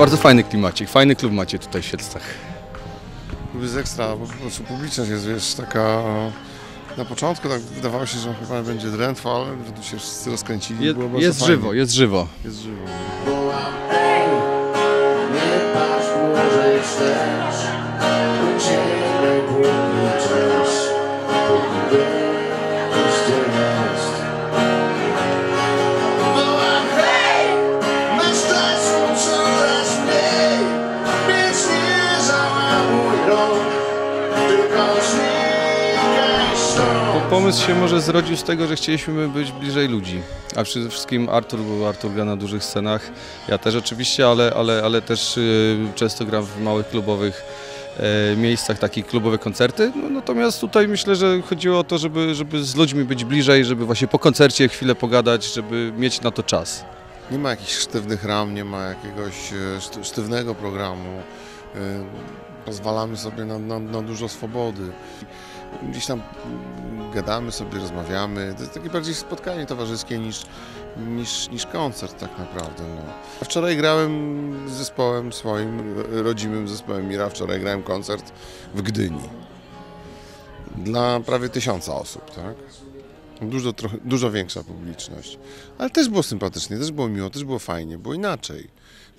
bardzo fajny klimacik, fajny klub macie tutaj w Siedlcach. Klub jest ekstra, bo po prostu publiczność jest, wiesz, taka... Na początku tak wydawało się, że chyba będzie drętwo, ale tu się wszyscy rozkręcili. Je, jest żywo, jest żywo. Jest żywo. Pomysł się może zrodził z tego, że chcieliśmy być bliżej ludzi. A przede wszystkim Artur, bo Artur gra na dużych scenach. Ja też oczywiście, ale, ale, ale też y, często gram w małych klubowych e, miejscach, takich klubowe koncerty. No, natomiast tutaj myślę, że chodziło o to, żeby, żeby z ludźmi być bliżej, żeby właśnie po koncercie chwilę pogadać, żeby mieć na to czas. Nie ma jakichś sztywnych ram, nie ma jakiegoś e, szty- sztywnego programu. Pozwalamy sobie na, na, na dużo swobody. Gdzieś tam gadamy sobie, rozmawiamy. To jest takie bardziej spotkanie towarzyskie niż, niż, niż koncert tak naprawdę. No. Wczoraj grałem z zespołem swoim, ro- rodzimym zespołem Mira. Wczoraj grałem koncert w Gdyni. Dla prawie tysiąca osób, tak? Dużo, trochę, dużo większa publiczność. Ale też było sympatycznie, też było miło, też było fajnie, było inaczej.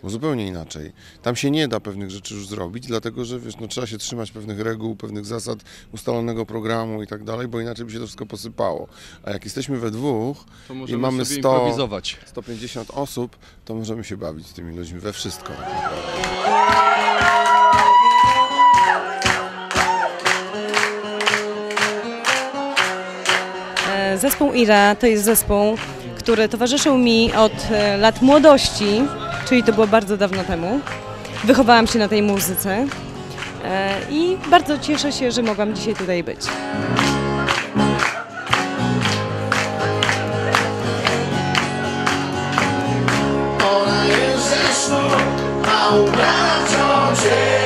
Było zupełnie inaczej. Tam się nie da pewnych rzeczy już zrobić, dlatego że wiesz, no, trzeba się trzymać pewnych reguł, pewnych zasad, ustalonego programu i tak dalej, bo inaczej by się to wszystko posypało. A jak jesteśmy we dwóch, I mamy sobie 100 improwizować. 150 osób, to możemy się bawić z tymi ludźmi we wszystko. Zespół Ira to jest zespół, który towarzyszył mi od e, lat młodości, czyli to było bardzo dawno temu. Wychowałam się na tej muzyce e, i bardzo cieszę się, że mogłam dzisiaj tutaj być. Ona jest ze snu, a ubrana wciąż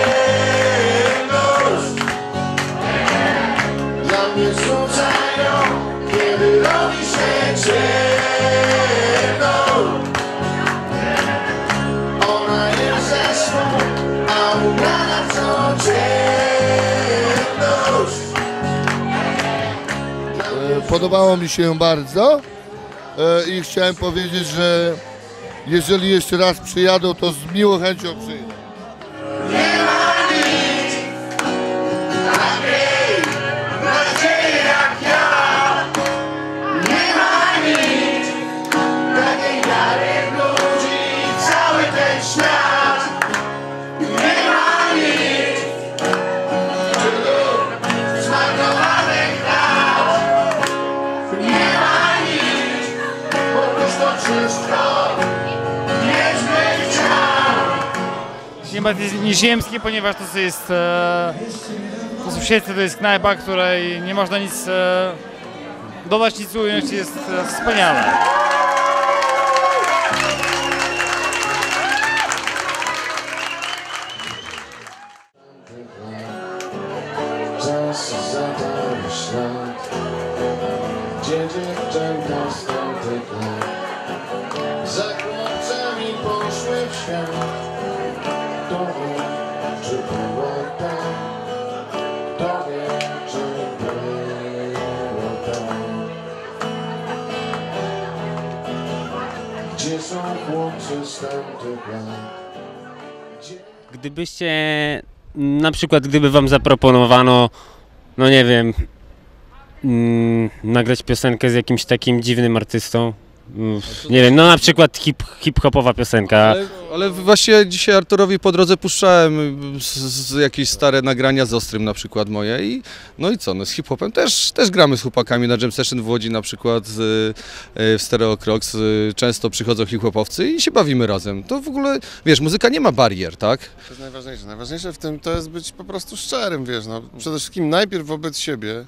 Podobało mi się bardzo e, i chciałem powiedzieć, że jeżeli jeszcze raz przyjadą, to z miłą chęcią przyjdę. Klimat jest nieziemski, ponieważ to jest e, sąsiedztwie to jest knajpa, której nie można nic e, dodać, nic ująć, jest e, wspaniale. Czas Gdzie dziewczęta poszły w świat czy było tak wie, czy było tak Gdzie są chłopcy z tamtych lat? Gdybyście, na przykład gdyby wam zaproponowano, no nie wiem, mm, nagrać piosenkę z jakimś takim dziwnym artystą, mm, nie wiem, no na przykład hip, hip-hopowa piosenka, Ale, ale właśnie dzisiaj Arturowi po drodze puszczałem z, z jakieś stare nagrania z Ostrym na przykład moje i no i co, no z hip-hopem też, też gramy z chłopakami na Jam Session w Łodzi na przykład z, y, w Stereo Crocs, y, często przychodzą hip-hopowcy i się bawimy razem. To w ogóle, wiesz, muzyka nie ma barier, tak? To jest najważniejsze. Najważniejsze w tym to jest być po prostu szczerym, wiesz, no. Przede wszystkim najpierw wobec siebie,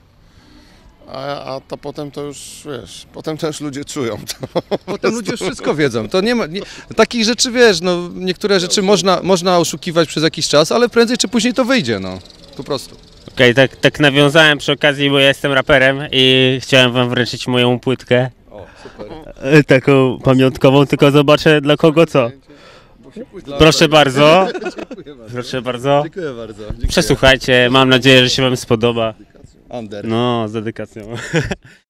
a, a to potem to już, wiesz, potem też ludzie czują to. Potem ludzie już wszystko wiedzą. To nie ma, nie, takich rzeczy, wiesz, no niektóre rzeczy można, można oszukiwać przez jakiś czas, ale prędzej czy później to wyjdzie, no. Po prostu. Okej, tak, tak nawiązałem przy okazji, bo ja jestem raperem i chciałem wam wręczyć moją płytkę, O, super. e, taką pamiątkową, tylko zobaczę dla kogo co. Proszę bardzo. Proszę bardzo. Dziękuję bardzo. Przesłuchajcie, mam nadzieję, że się wam spodoba. Ander. No, z dedykacją.